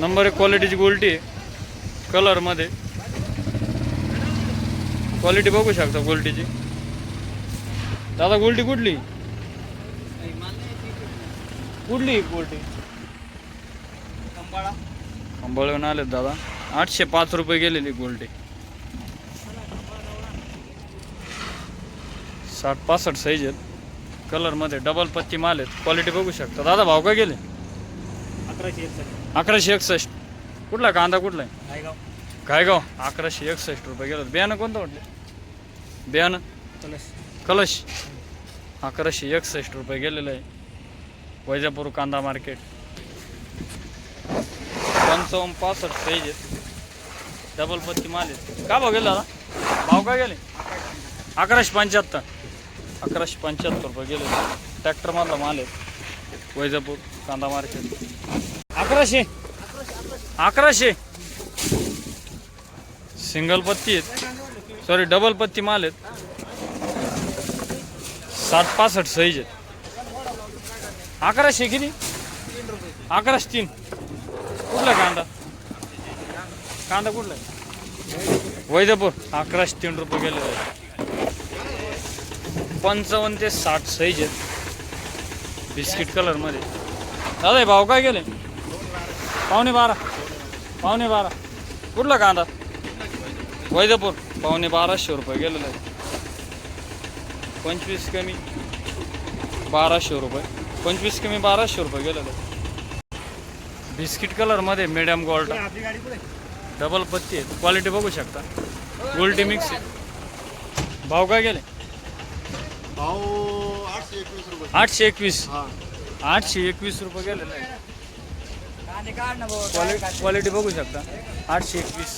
Number एक क्वालिटीची गोल्टी आहे. कलरमध्ये क्वालिटी बघू शकता गोल्टीची. दादा गोल्टी कुठली? कुठली गोल्टी? अंबळून आलेत दादा. आठशे पाच रुपये गेलेली गोल्टी. साठ पासष्ट साईज आहेत. कलरमध्ये डबल पत्ती माल आहेत. क्वालिटी बघू शकता. दादा भाव काय गेले? अकराशे एकसष्ट. अकराशे एकसष्ट. कुठला कांदा कुठला आहे? नायगाव गायगाव? अकराशे एकसष्ट रुपये गेलं. बियाणं कोणतं म्हटलं? बियाणं? कलश. कलश. अकराशे एकसष्ट रुपये गेलेलं आहे. वैजापूर कांदा मार्केट. पंचावन्न पासष्ट साईज आहेत डबल पत्ती माल आहेत का भाव गेले दादा? भाव काय गेले? अकराशे पंच्याहत्तर. अकराशे पंच्याहत्तर रुपये गेले ट्रॅक्टरमधला माल आहे. वैजापूर कांदा मार्केट. अकराशे. अकराशे. सिंगल पत्ती आहेत. सॉरी डबल पत्ती माल आहेत. साठ पासष्ट साईज आहेत. अकराशे किती? अकराशे तीन. कुठला कांदा? कांदा कुठला आहे? अकराशे तीन रुपये गेले. पंचावन्न ते साठ साईज आहेत. बिस्किट कलरमध्ये दादा भाव काय गेले? पावणे बारा. पावणे बारा. कुठला कांदा? वैजापूर. पावणे बाराशे रुपये गेलेलं. आहे पंचवीस कमी बाराशे रुपये. पंचवीस कमी बाराशे रुपये गेलेलं. आहे बिस्किट कलरमध्ये मिडियम गोल्ड डबल पत्ती आहेत क्वालिटी बघू शकता. गोल्टी मिक्स आहे. भाव काय गेले? भाऊ आठशे एकवीस रुपये. आठशे एकवीस. हा. आठशे एकवीस रुपये गेलेलं. आहे क्वालिटी क्वालिटी बघू शकता. आठशे एकवीस.